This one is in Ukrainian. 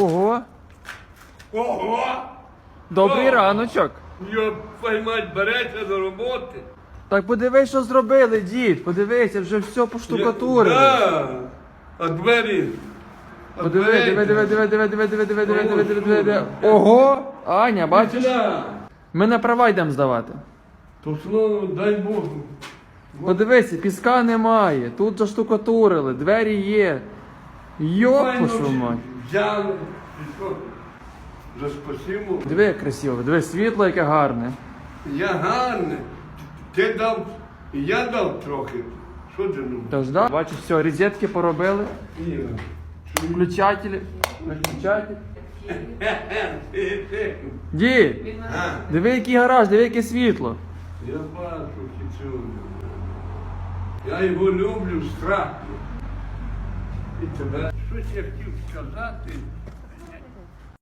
Ого! Ого! Добрий О! раночок. Йоп, твою мать, береться до роботи. Так подивись, що зробили, дід. Подивися, вже все поштукатурили. Да. А двері. а Подиви, двері- диви, диви, диви, диви, диви, диви, диви, диви, диви, диви, диви, диви. Ого! Аня, бачиш? Ми на права йдемо здавати. То слово, дай Бог. Подивися, піска немає. Тут заштукатурили, двері є. Йоп, Файно що мать. Взяли. І що? За спасибо. Диви, як красиво, диви, світло яке гарне. Я гарний. Ти дав, і я дав трохи. Що ти ну? Тож, да? Бачиш, все, розетки поробили, Ні. включателі. Ти. А, диви, який гараж, диви, яке світло. Я бачу кицю. Я його люблю страшно. І тебе. Щось я хотів сказати.